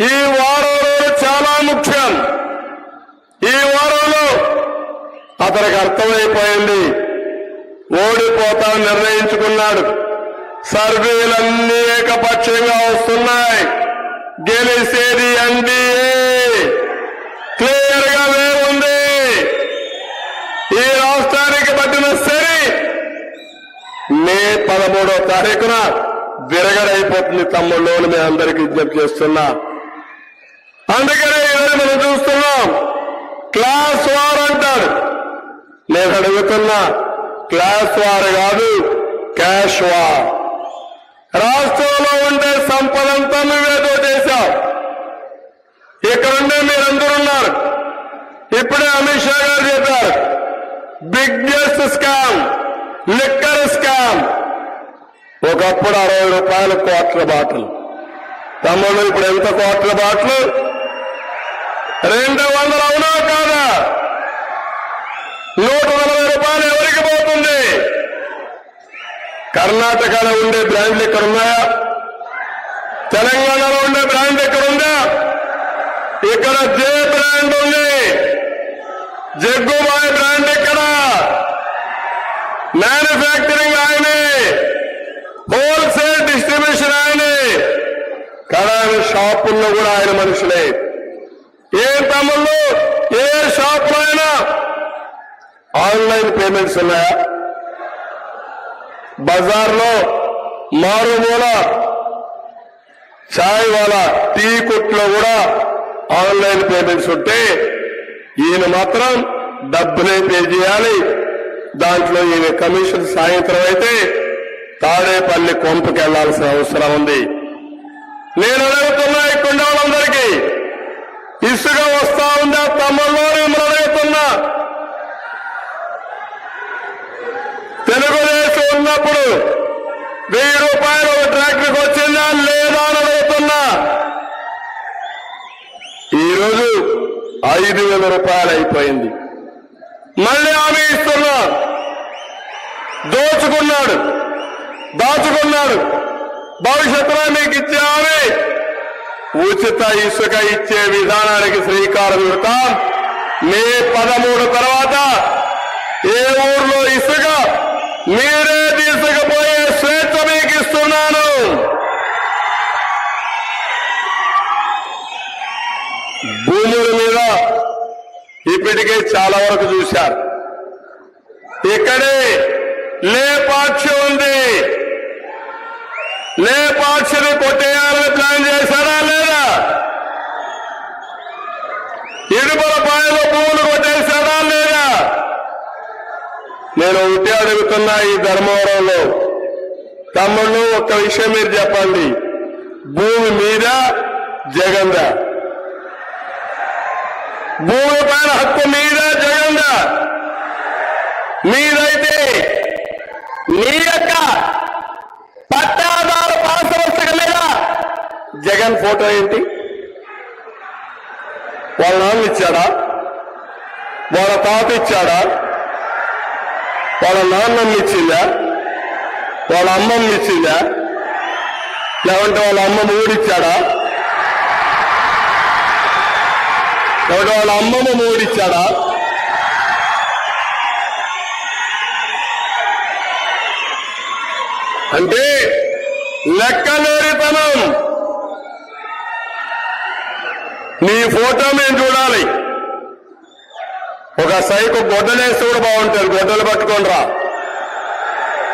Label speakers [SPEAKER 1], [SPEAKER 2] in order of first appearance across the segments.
[SPEAKER 1] ఈ వారంలో చాలా ముఖ్యం. ఈ వారంలో అతనికి అర్థమైపోయింది. ఓడిపోతా నిర్ణయించుకున్నాడు. సర్వేలన్నీ ఏకపక్షంగా వస్తున్నాయి. గెలిసేది ఎన్డీఏ. క్లియర్గా వేరుంది ఈ రాష్ట్రానికి పట్టిన సరి మే పదమూడో తారీఖున విరగడైపోతుంది తమ్ముళ్ళు మీ అందరికీ విజ్ఞప్తి చేస్తున్నా. అందుకనే ఈరోజు మనం చూస్తున్నాం. క్లాస్ వార్ అంటాడు నేను అడుగుతున్నా క్లాస్ వార్ కాదు క్యాష్ వార్. రాష్ట్రంలో ఉండే సంపదంతా నువ్వేదో చేశావు ఇక్కడుండే మీరందరూ ఉన్నారు. ఇప్పుడే అమిత్ షా గారు చెప్పారు బిగ్గెస్ట్ స్కామ్ లిక్కర్ స్కామ్. ఒకప్పుడు అరవై రూపాయల కోట్ల బాటలు. తమ్ముడు ఇప్పుడు ఎంత కోట్ల బాటలు? రెండు వందలు అవునా కాదా? నూట నలభై రూపాయలు ఎవరికి పోతుంది? కర్ణాటకలో ఉండే బ్రాండ్లు ఇక్కడ ఉన్నాయా తెలంగాణలో ఉండే బ్రాండ్ ఇక్కడ ఉందా ఇక్కడ జే బ్రాండ్ ఉంది. జగ్గుబాయ్ బ్రాండ్ ఇక్కడ మ్యానుఫ్యాక్చరింగ్ ఆయనే. హోల్సేల్ డిస్ట్రిబ్యూషన్ ఆయనే. కడాన షాపుల్లో కూడా ఆయన మనుషులే. ఏ తమ్ముళ్ళు ఏ షాప్ అయినా ఆన్లైన్ పేమెంట్స్ ఉన్నాయా? బజార్లో మారుమూల చాయ్ వాళ్ళ టీ కొట్లో కూడా ఆన్లైన్ పేమెంట్స్ ఉంటే ఈయన మాత్రం డబ్బులే పే చేయాలి. దాంట్లో ఈయన కమిషన్ సాయంత్రం అయితే తాడేపల్లి కొంపకెళ్ళాల్సిన అవసరం ఉంది. నేను అడుగుతున్నా ఇక్కడ వాళ్ళందరికీ ఇసుక వస్తా ఉందా? తమలోనే మొదలవుతున్నా తెలుగుదేశం ఉన్నప్పుడు వెయ్యి రూపాయలు ఒక ట్రాక్టర్కి వచ్చిందా లేదా అని అడుగుతున్నా. ఈరోజు ఐదు వేల రూపాయలు అయిపోయింది. మళ్ళీ హామీ ఇస్తున్నా. దోచుకున్నాడు. దాచుకున్నాడు. భవిష్యత్తులో మీకు ఇచ్చే హామీ ఉచిత ఇసుక ఇచ్చే విధానానికి శ్రీకారం చుడతాం. మే పదమూడు తర్వాత ఏ ఊర్లో ఇసుక? మీరే తీసుకుపోయే స్వేచ్ఛ మీకు ఇస్తున్నాను భూముల మీద ఇప్పటికే చాలా వరకు చూశారు. ఇక్కడే లేపాక్ష లేపాక్షిని కొట్టేయాలని ప్లాన్ చేశారా లేదా? ఇడుపుల పాయలో పువ్వులు కొట్టేశారా లేదా? నేను ఉట్టి అడుగుతున్నా ఈ ధర్మవరంలో తమ్ముళ్ళు ఒక్క విషయం మీరు చెప్పండి. భూమి మీద జగంద. భూమి పైన హక్కు మీద జగంద. మీదైతే నీ యొక్క పట్ట జగన్ ఫోటో ఏంటి? వాళ్ళ నాన్న ఇచ్చాడా? వాళ్ళ తాత ఇచ్చాడా? వాళ్ళ నాన్నమ్మ ఇచ్చిందా? వాళ్ళ అమ్మమ్మ ఇచ్చిందా? లేవంటే వాళ్ళ అమ్మమ్మ ఊడిచ్చాడా లేవంటే వాళ్ళ అమ్మమ్మ ఊడిచ్చాడా అంటే లెక్కలేనితనం. నీ ఫోటో మేము చూడాలి. ఒక సైకు గొడ్డలేస్తే కూడా బాగుంటుంది. గొడ్డలు పట్టుకొని రా.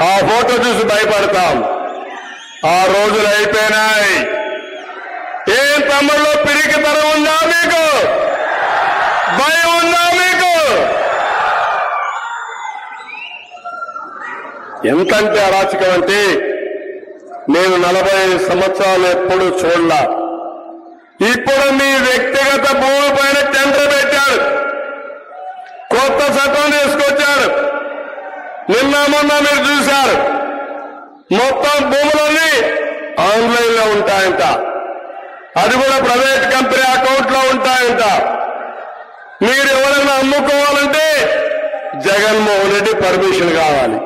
[SPEAKER 1] ఆ ఫోటో చూసి భయపడతాం. ఆ రోజులు అయిపోయినాయి. ఏం తమ్ముళ్ళు పిరికి తరం ఉందా మీకు? భయం ఉందా మీకు? ఎంతంటే అరాచకం అంటే నేను నలభై ఐదు సంవత్సరాలు ఎప్పుడు చూడలా. ఇప్పుడు మీ వ్యక్తిగత భూమి పైన టెండర్ పెట్టాడు కొత్త చట్టం తీసుకొచ్చాడు నిన్న మొన్న మీరు చూశారు. మొత్తం భూములన్నీ ఆన్లైన్లో ఉంటాయంట. అది కూడా ప్రైవేట్ కంపెనీ అకౌంట్లో ఉంటాయంట. మీరు ఎవరైనా అమ్ముకోవాలంటే జగన్మోహన్ రెడ్డి పర్మిషన్ కావాలి.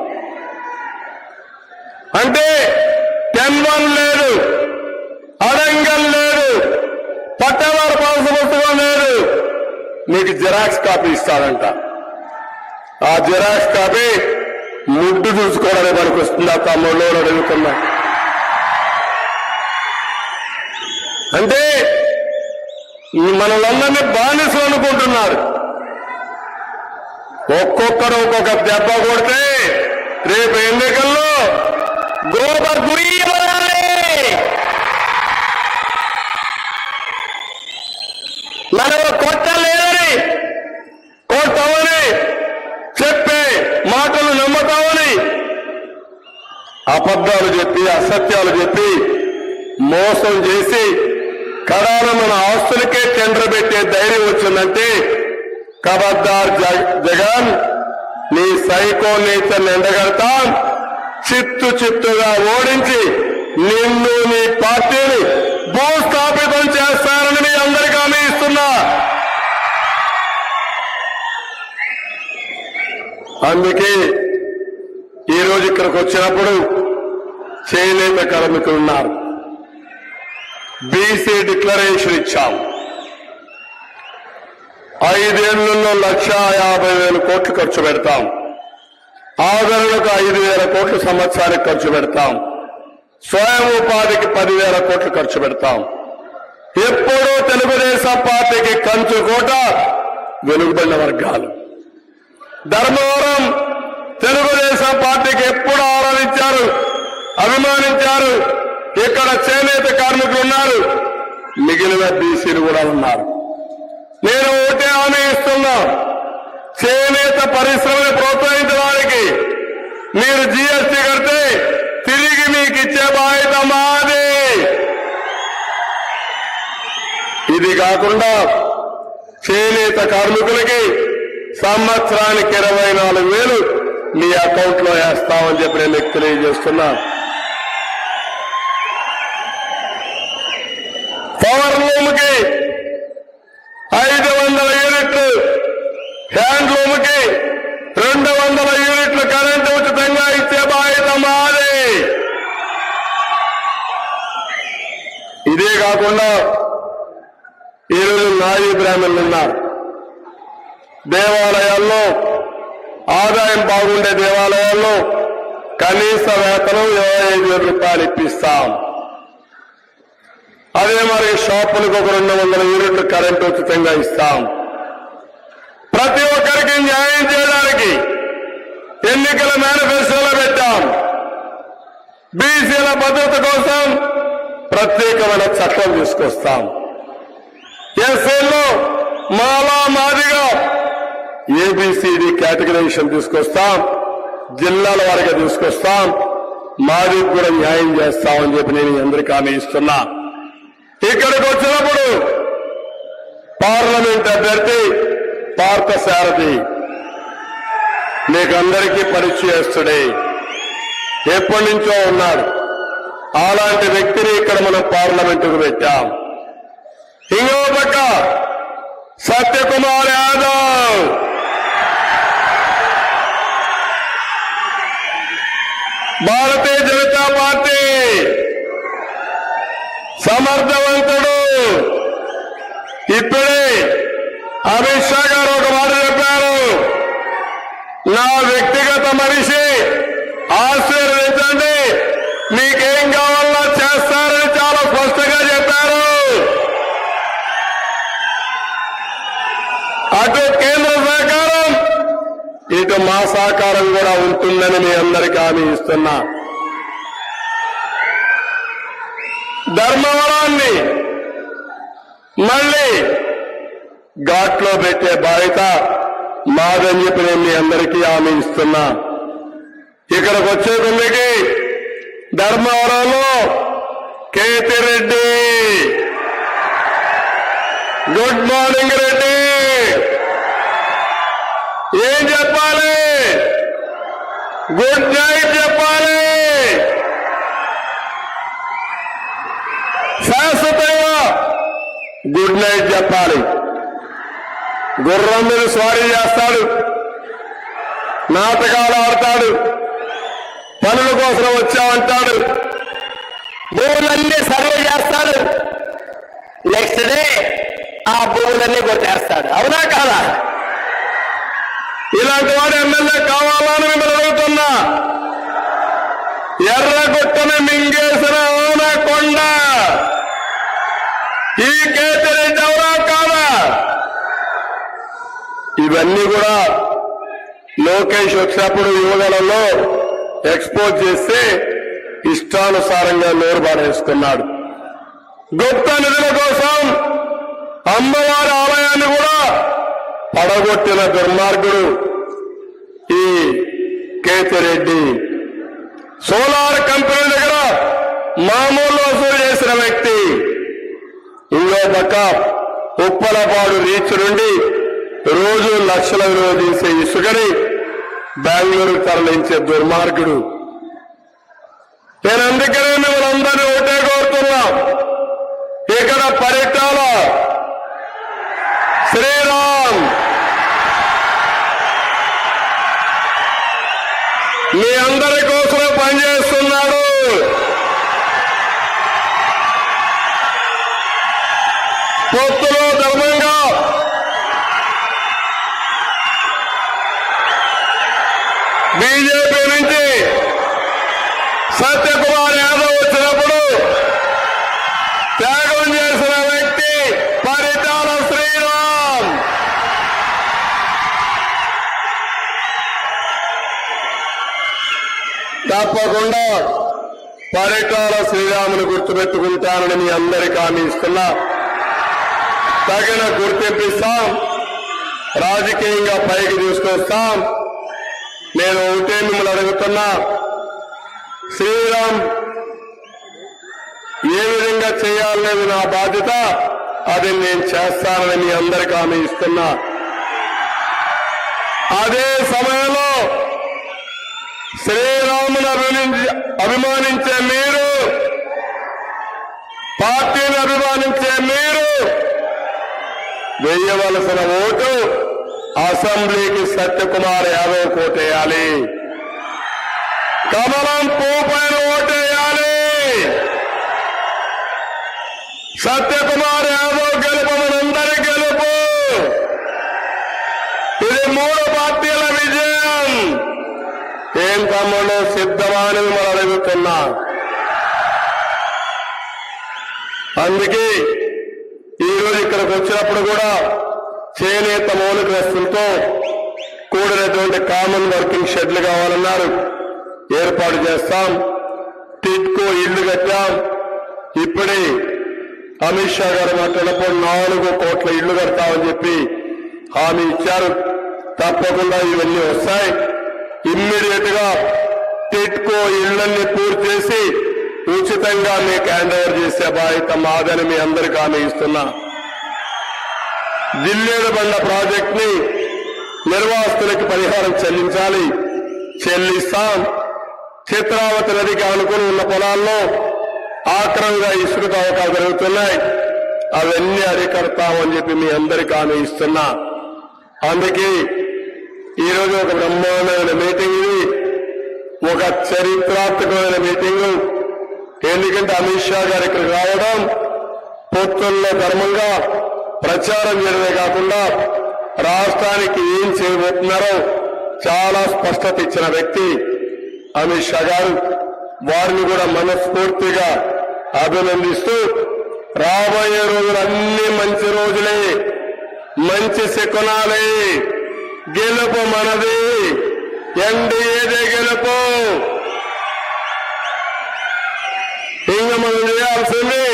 [SPEAKER 1] అంటే టెన్ వన్ లేదు. అడంగల్ లేదు. నీకు జిరాక్స్ కాపీ ఇస్తాడంట ఆ జిరాక్స్ కాపీ ముడ్డు చూసుకోవడానికి మనకు వస్తుందా తమ్ముళ్ళు అడుగుతున్నా. అంటే ఈ మనలందరినీ బానిసలు అనుకుంటున్నారు. ఒక్కొక్కరు ఒక్కొక్క దెబ్బ కొడితే రేపు ఎన్నికల్లో గోబర్ గుయ్యమనాలి మనం కొట్టలేదని కొడతామని చెప్పే మాటలు నమ్ముతామని అబద్ధాలు చెప్పి అసత్యాలు చెప్పి మోసం చేసి కడాన మన ఆస్తులకే టెండర్ పెట్టే ధైర్యం వచ్చిందంటే కబద్దార్ జ- జగన్ నీ సైకో నేచర్ని ఎండగడతాం చిత్తు చిత్తుగా ఓడించి నిన్ను నీ పార్టీని భూస్థాపితం చేస్తారని మీ అందరికీ హామీ ఇస్తున్నా. అందుకే ఈరోజు ఇక్కడికి వచ్చినప్పుడు చేయలేక కార్మికులు ఉన్నారు. బీసీ డిక్లరేషన్ ఇచ్చాం. ఐదేళ్ళలో లక్ష యాభై వేల కోట్లు ఖర్చు పెడతాం. ఆదరణకు ఐదు వేల కోట్లు సంవత్సరానికి ఖర్చు పెడతాం. స్వయం ఉపాధికి పదివేల కోట్లు ఖర్చు పెడతాం. ఎప్పుడూ తెలుగుదేశం పార్టీకి కంచు కోట వెలుగుబడిన వర్గాలు. ధర్మవరం తెలుగుదేశం పార్టీకి ఎప్పుడు ఆరాధించారు అభిమానించారు ఇక్కడ చేనేత కార్మికులు ఉన్నారు మిగిలిన బీసీలు కూడా ఉన్నారు. నేను ఒకటే హామీ ఇస్తున్నా చేనేత పరిశ్రమని ప్రోత్సహించడానికి మీరు జీఎస్టీ కడితే తిరిగి మీకు ఇచ్చే బాధ్యత మాది. ఇది కాకుండా చేనేత కార్మికులకి సంవత్సరానికి ఇరవై నాలుగు వేలు మీ అకౌంట్లో వేస్తామని చెప్పి నేను మీకు తెలియజేస్తున్నా. పవర్ రూమ్కి ఐదు వందల యూనిట్లు హ్యాండ్లూమ్కి రెండు వందల యూనిట్లు కరెంటు ఉచితంగా ఇచ్చే బాధ్యత మాది. ఇదే కాకుండా ఈరోజు నాయి బ్రాహ్మణులు ఉన్నారు. దేవాలయాల్లో ఆదాయం బాగుండే దేవాలయాల్లో కనీస వేతనం ఇరవై ఐదు వేల రూపాయలు ఇప్పిస్తాం. అదే మరి షాపులకు ఒక రెండు వందల యూనిట్లు కరెంటు ఉచితంగా ఇస్తాం. ప్రతి ఒక్కరికి న్యాయం చేయడానికి ఎన్నికల మేనిఫెస్టోలో పెట్టాం. బీసీల భద్రత కోసం ప్రత్యేకమైన చట్టం తీసుకొస్తాం. ఎస్ఏలో మాలా మాదిగా ఏబిసిడి కేటగరైజేషన్ తీసుకొస్తాం. జిల్లాల వారిగా తీసుకొస్తాం. మాది కూడా న్యాయం చేస్తామని చెప్పి నేను మీ అందరికీ హామీ ఇస్తున్నా. ఇక్కడికి వచ్చినప్పుడు పార్లమెంట్ అభ్యర్థి పార్థసారథి మీకందరికీ పరిచయస్తుడే. ఎప్పటి నుంచో ఉన్నాడు. అలాంటి వ్యక్తిని ఇక్కడ మనం పార్లమెంటుకు పెట్టాం. ఇంకో పక్క సత్యకుమార్ యాదవ్. భారతీయ జనతా పార్టీ సమర్థవంతుడు. ఇప్పుడే అమిత్ షా గారు ఒక మాట చెప్పారు. నా వ్యక్తిగత మనిషి ఆశీర్వదించండి. మీకేం కావాలో చేస్తారని చాలా స్పష్టంగా చెప్పారు. అటు కేంద్ర సహకారం ఇటు మా సహకారం కూడా ఉంటుందని మీ అందరికీ హామీ ఇస్తున్నా. ధర్మవరాన్ని మళ్ళీ ఘాట్లో పెట్టే బాధ్యత మాదని చెప్పి నేను మీ అందరికీ హామీ ఇస్తున్నా. ఇక్కడికి వచ్చే కొందరికి ధర్మవరంలో కేతిరెడ్డి గుడ్ మార్నింగ్ రెడ్డి. ఏం చెప్పాలి? గుడ్ నైట్ చెప్పాలి. శాశ్వతంగా గుడ్ నైట్ చెప్పాలి. గుర్రం మీద స్వారీ చేస్తాడు. నాటకాలు ఆడతాడు. పనుల కోసం వచ్చామంటాడు. భూములన్నీ సర్వే చేస్తాడు. నెక్స్ట్ డే
[SPEAKER 2] ఆ భూములన్నీ కొట్టేస్తాడు. అవునా కాదా?
[SPEAKER 1] ఇలాంటి వాడు ఎమ్మెల్యే కావాలని మిమ్మల్ని అడుగుతున్నా. ఎర్రగుట్టను మింగేసిన ఓన కొండ. ఈ కేతిరెడ్డి ఎవరా కాదా ఇవన్నీ కూడా లోకేష్ వచ్చినప్పుడు యువగలంలో ఎక్స్పోజ్ చేస్తే ఇష్టానుసారంగా నోరు పాడేసుకున్నాడు గుప్త నిధుల కోసం అమ్మవారి ఆలయాన్ని కూడా పడగొట్టిన దుర్మార్గుడు ఈ కేతిరెడ్డి. సోలార్ కంపెనీ దగ్గర మామూలు వసూలు చేసిన వ్యక్తి. ఇంకో పక్క ఉప్పలపాడు రీచ్ నుండి రోజు లక్షల విలువ తీసే ఇసుకని బెంగళూరు తరలించే దుర్మార్గుడు. నేను అందుకనే మిమ్మల్ని అందరినీ ఒకటే కోరుతున్నా. ఇక్కడ పరిటాల శ్రీరామ్ మీ అందరి కోసమే పనిచేస్తున్నాడు పొత్తులో ధర్మంగా బీజేపీ నుంచి సత్యకుమార్ యాదవ్ వచ్చినప్పుడు త్యాగం చేసిన వ్యక్తి పరిటాల శ్రీరామ్. తప్పకుండా పరిటాల శ్రీరాముని గుర్తుపెట్టుకుంటానని మీ అందరికీ హామీ ఇస్తున్నా. తగిన గుర్తింపిస్తాం. రాజకీయంగా పైకి తీసుకొస్తాం. నేను ఒకటే మిమ్మల్ని అడుగుతున్నా. శ్రీరామ్ ఏ విధంగా చేయాలనేది నా బాధ్యత అది నేను చేస్తానని మీ అందరికీ హామీ ఇస్తున్నా. అదే సమయంలో శ్రీరామును అభిమానించే అభిమానించే మీరు పార్టీని అభిమానించే మీరు వేయవలసిన ఓటు అసెంబ్లీకి సత్యకుమార్ యాదవ్ కోటేయాలి కమలం పువ్వు పైన ఓటేయాలి సత్యకుమార్ యాదవ్ గెలుపు మనందరి గెలుపు ఇది మూడు పార్టీల విజయం ఏం తమ్ముడు సిద్ధమని మనం అడుగుతున్నా అందుకే ఈరోజు ఇక్కడికి వచ్చినప్పుడు కూడా చేనేత మౌలిక వస్తువులతో కూడినటువంటి కామన్ వర్కింగ్ షెడ్లు కావాలన్నారు. ఏర్పాటు చేస్తాం. టిట్కో ఇల్లు కట్టాం. ఇప్పుడే అమిత్ షా గారు మాట్లాడినప్పుడు నాలుగు కోట్ల ఇళ్ళు కడతామని చెప్పి హామీ ఇచ్చారు. తప్పకుండా ఇవన్నీ వస్తాయి. ఇమ్మీడియట్గా టిట్కో ఇళ్ళన్నీ పూర్తి చేసి ఉచితంగా మీకు హ్యాండ్ ఓవర్ చేసే బాధ్యత మాదని మీ అందరికీ హామీ ఇస్తున్నా. జిల్లేడు బండ ప్రాజెక్ట్ని నిర్వాసితులకి పరిహారం చెల్లించాలి. చెల్లిస్తాం. చిత్రావతి నదికి అనుకుని ఉన్న పొలాల్లో ఆక్రమంగా ఇసుక తవ్వకాలు జరుగుతున్నాయి. అవన్నీ అరికడతామని చెప్పి మీ అందరికీ హామీ ఇస్తున్నా. అందుకే ఈరోజు ఒక బ్రహ్మాండమైన మీటింగ్ ఇది. ఒక చరిత్రాత్మకమైన మీటింగ్. ఎందుకంటే అమిత్ షా గారు ఇక్కడికి రావడం పొత్తుల్లో ధర్మంగా ప్రచారం చేయడమే కాకుండా రాష్ట్రానికి ఏం చేయబోతున్నారో చాలా స్పష్టత ఇచ్చిన వ్యక్తి అమిత్ షా గారు. వారిని కూడా మనస్ఫూర్తిగా అభినందిస్తూ రాబోయే రోజులు అన్ని మంచి రోజులే మంచి శకునాలే. గెలుపు మనది ఎన్డీఏదే గెలుపు. ఇంకా మనం చేయాల్సింది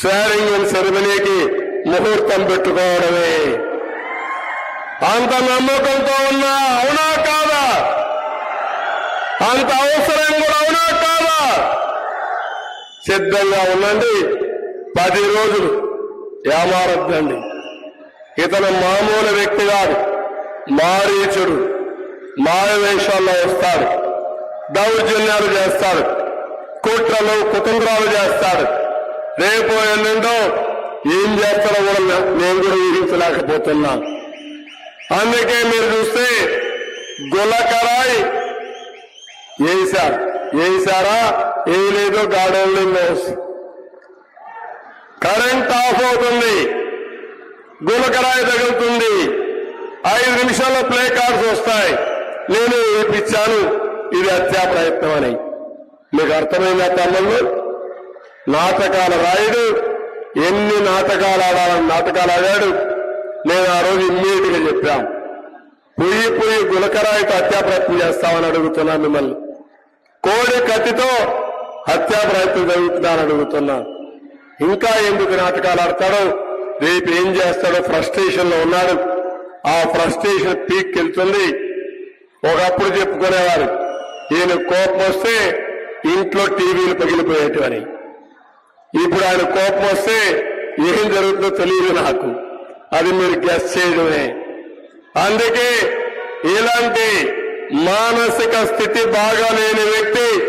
[SPEAKER 1] షేరింగ్ సెరమనీకి ముహూర్తం పెట్టుకోవడమే. అంత నమ్మకంతో ఉన్నా అవునా కాదా? అంత అవసరం కూడా అవునా కాదా? సిద్ధంగా ఉండండి. పది రోజులు ఏమారద్దండి ఇతను మామూలు వ్యక్తి కాదు. మారీచుడు. మాయవేషాల్లో వస్తాడు. దౌర్జన్యాలు చేస్తాడు. కుట్రలు కుతంత్రాలు చేస్తాడు. రేపు ఎల్లుండో ఏం చేస్తారో కూడా నేను కూడా ఊహించలేకపోతున్నా. అందుకే మీరు చూస్తే గులకరాయ్ వేశారు వేశారా వేయలేదు గాడోళ్ళు కరెంట్ ఆఫ్ అవుతుంది. గులకరాయి తగులుతుంది. ఐదు నిమిషాల్లో ప్లే కార్డ్స్ వస్తాయి. నేను ఇప్పించాను ఇది హత్యా ప్రయత్నం అని. మీకు అర్థమైందా తమ్ముళ్ళు? నాటకాల రాయుడు ఎన్ని నాటకాలు ఆడాలని నాటకాలు ఆడాడు. నేను ఆ రోజు ఇమ్మీడియట్గా చెప్పాం పొయ్యి పుయ్యి గులకరాయితో హత్యా చేస్తామని అడుగుతున్నా మిమ్మల్ని. కోడి కత్తితో హత్యాప్రయత్నం జరుగుతుందని అడుగుతున్నా. ఇంకా ఎందుకు నాటకాలు ఆడతాడో రేపు ఏం చేస్తాడో ఫ్రస్ట్రేషన్లో ఉన్నాడు. ఆ ఫ్రస్ట్రేషన్ పీక్ వెళ్తుంది ఒకప్పుడు చెప్పుకునేవారు ఈయన కోపం వస్తే ఇంట్లో టీవీలు పగిలిపోయేటివని. ఇప్పుడు ఆయన కోపం వస్తే ఏం జరుగుతుందో తెలియదు నాకు. అది మీరు గెస్ చేయడమే. అందుకే ఇలాంటి మానసిక స్థితి బాగాలేని వ్యక్తి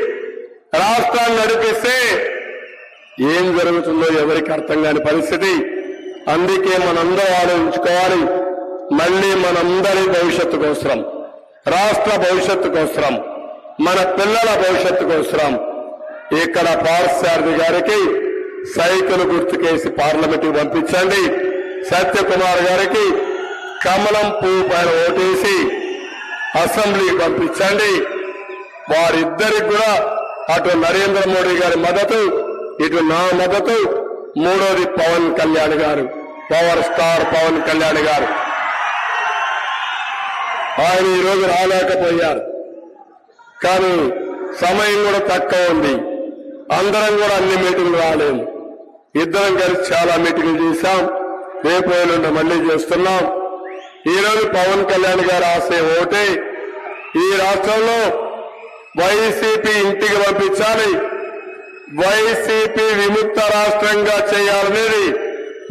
[SPEAKER 1] రాష్ట్రాన్ని నడిపిస్తే ఏం జరుగుతుందో ఎవరికి అర్థం కాని పరిస్థితి. అందుకే మనందరూ ఆలోచించుకోవాలి. మళ్ళీ మనందరి భవిష్యత్తు కోసరం రాష్ట్ర భవిష్యత్తు కోసరం మన పిల్లల భవిష్యత్తు కోసరం ఇక్కడ పార్సారథి గారికి సైకిల్ గుర్తుకేసి పార్లమెంట్కి పంపించండి. సత్యకుమార్ గారికి కమలం పువ్వు పైన ఓటేసి అసెంబ్లీకి పంపించండి. వారిద్దరికి కూడా అటు నరేంద్ర మోడీ గారి మద్దతు ఇటు నా మద్దతు మూడోది పవన్ కళ్యాణ్ గారు పవర్ స్టార్ పవన్ కళ్యాణ్ గారు. ఆయన ఈరోజు రాలేకపోయారు. కానీ సమయం కూడా తక్కువ ఉంది. అందరం కూడా అన్ని మీటింగ్లు రాలేము. ఇద్దరం కలిసి చాలా మీటింగ్లు చేశాం. రేపు ఎల్లుండి మళ్ళీ చేస్తున్నాం. ఈరోజు పవన్ కళ్యాణ్ గారు ఆశయం ఒకటి. ఈ రాష్ట్రంలో వైసీపీ ఇంటికి పంపించాలి. వైసీపీ విముక్త రాష్ట్రంగా చేయాలనేది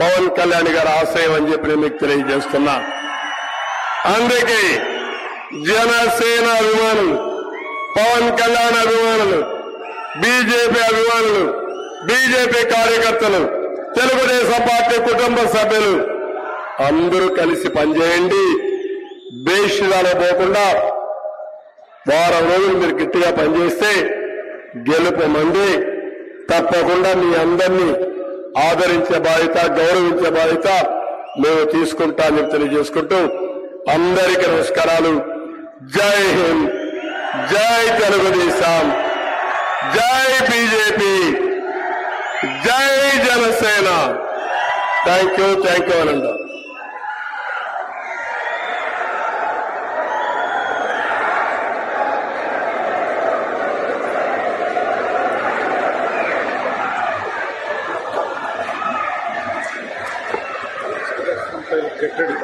[SPEAKER 1] పవన్ కళ్యాణ్ గారి ఆశయం అని చెప్పి నేను మీకు తెలియజేస్తున్నా. అందుకే జనసేన అభిమానులు పవన్ కళ్యాణ్ అభిమానులు బీజేపీ అభిమానులు బీజేపీ కార్యకర్తలు తెలుగుదేశం పార్టీ కుటుంబ సభ్యులు అందరూ కలిసి పనిచేయండి. భేషిదాలు పోకుండా వారం రోజులు మీరు గట్టిగా పనిచేస్తే గెలుపు మంది. తప్పకుండా మీ అందరినీ ఆదరించే బాధ్యత గౌరవించే బాధ్యత మేము తీసుకుంటామని తెలియజేసుకుంటూ అందరికీ నమస్కారాలు. జై హింద్ జై తెలుగుదేశం. జై బీజేపీ జై Janasena thank you thank you అనండి get ready.